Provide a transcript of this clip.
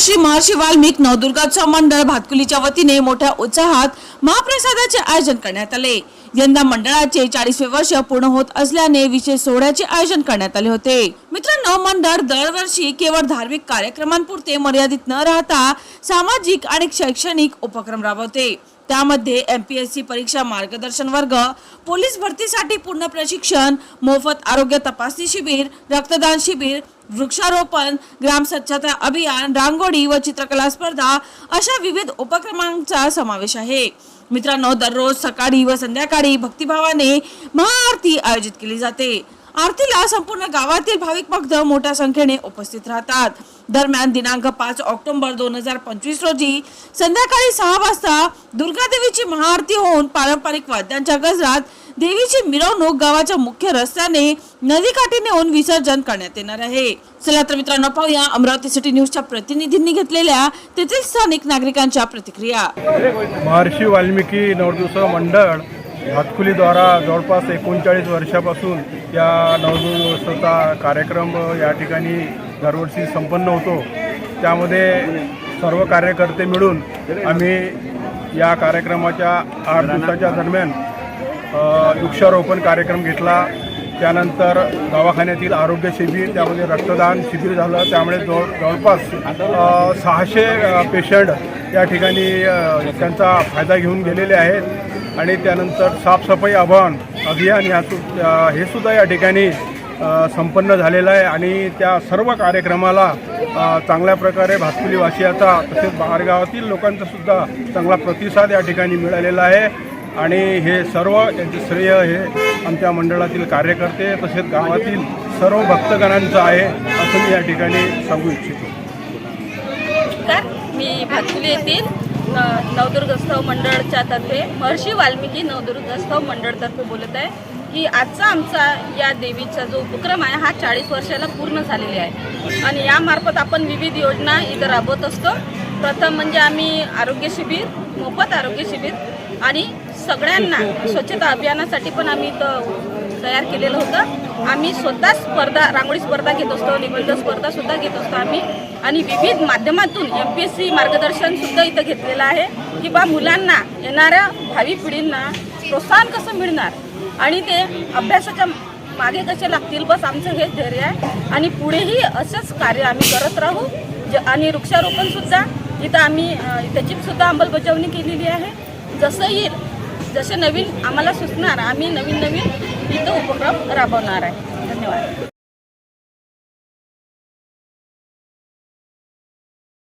श्री महर्षी वाल्मिक नवदुर्गोत्सव मंडळ भातकुलीच्या वतीने मोठ्या उत्साहात महाप्रसादाचे आयोजन करण्यात आले. यंदा मंडळाचे चाळीसवे वर्ष पूर्ण होत असल्याने विशेष सोहळ्याचे आयोजन करण्यात आले होते. मित्रांनो मंडळ दरवर्षी केवळ धार्मिक कार्यक्रमांपुरते मर्यादित न राहता सामाजिक आणि शैक्षणिक उपक्रम राबवते. त्यामध्ये एम पी एस सी परीक्षा मार्गदर्शन वर्ग पोलीस भरतीसाठी पूर्ण प्रशिक्षण मोफत आरोग्य तपासणी शिबिर रक्तदान शिबिर वृक्षारोपण ग्राम स्वच्छता अभियान रांगोळी व चित्रकला स्पर्धा अशा विविध उपक्रमांचा समावेश आहे. मित्रांनो दररोज सकाळी व संध्याकाळी भक्तिभावाने महाआरती आयोजित केली जाते. आरतीला संपूर्ण गावातील भाविक भक्त मोठ्या संख्येने उपस्थित राहतात. दरम्यान दिनांक पाच ऑक्टोबर दोन हजार पंचवीस रोजी संध्याकाळी सहा वाजता दुर्गादेवीची महाआरती होऊन पारंपरिक वाद्यांच्या गजरात देवीची मिरवणूक गावाच्या मुख्य रस्त्याने नदीकाठी नेऊन विसर्जन करण्यात येणार आहे. चला तर मित्रांनो पाहूया अमरावती सिटी न्यूजच्या प्रतिनिधींनी घेतलेल्या तेथील स्थानिक नागरिकांच्या प्रतिक्रिया. महर्षी वाल्मिकी नवदुत्सव मंडळ भातकुलीद्वारा जवळपास एकोणचाळीस वर्षापासून या नवदुत्सवचा कार्यक्रम या ठिकाणी दरवर्षी संपन्न होतो. त्यामध्ये सर्व कार्यकर्ते मिळून आम्ही या कार्यक्रमाच्या आठ दिवसाच्या दरम्यान वृक्षारोपण कार्यक्रम घेतला. त्यानंतर दवाखान्यातील आरोग्य शिबिर त्यामध्ये रक्तदान शिबिर झालं. त्यामुळे जवळ जवळपास सहाशे पेशंट या ठिकाणी त्यांचा फायदा घेऊन गेलेले आहेत. आणि त्यानंतर साफसफाई आव्हान अभियान ह्या सु हे सुद्धा या ठिकाणी संपन्न झालेलं आहे. आणि त्या सर्व कार्यक्रमाला चांगल्या प्रकारे भातकुलीवासियाचा तसेच बाहेरगावातील लोकांचा सुद्धा चांगला प्रतिसाद या ठिकाणी मिळालेला आहे. आणि हे सर्व यांचे श्रेय हे आमच्या मंडळातील कार्यकर्ते तसेच गावातील सर्व भक्तगणांचं आहे असं मी या ठिकाणी सांगू इच्छितो. मी भातकुली येथील न- नवदुर्गोत्सव मंडळच्या तर्फे महर्षी वाल्मिकी नवदुर्गोत्सव मंडळतर्फे बोलत आहे की आजचा आमचा या देवीचा जो उपक्रम आहे हा चाळीस वर्षाला पूर्ण झालेला आहे. आणि यामार्फत आपण विविध योजना इथं राबवत असतो. प्रथम म्हणजे आम्ही आरोग्य शिबिर मोफत आरोग्य शिबिर आणि सगळ्यांना स्वच्छता अभियानासाठी पण आम्ही इथं तयार केलेलं होतं. आम्ही स्वतः स्पर्धा रांगोळी स्पर्धा घेत असतो निबंध स्पर्धा सुद्धा घेत असतो आम्ही. आणि विविध माध्यमातून एम पी एस सी मार्गदर्शन सुद्धा इथं घेतलेलं आहे की बा मुलांना येणाऱ्या भावी पिढींना प्रोत्साहन कसं मिळणार? आणि ते अभ्यासाच्या मागे कसे लागतील? बस आमचं हेच धैर्य आहे. आणि पुढेही असंच कार्य आम्ही करत राहू. ज आणि वृक्षारोपण सुद्धा इथं आम्ही त्याची सुद्धा अंमलबजावणी केलेली आहे. जसं येईल जसे नवीन आम्हाला सुचणार आम्ही नवीन नवीन इथं उपक्रम राबवणार आहे. धन्यवाद.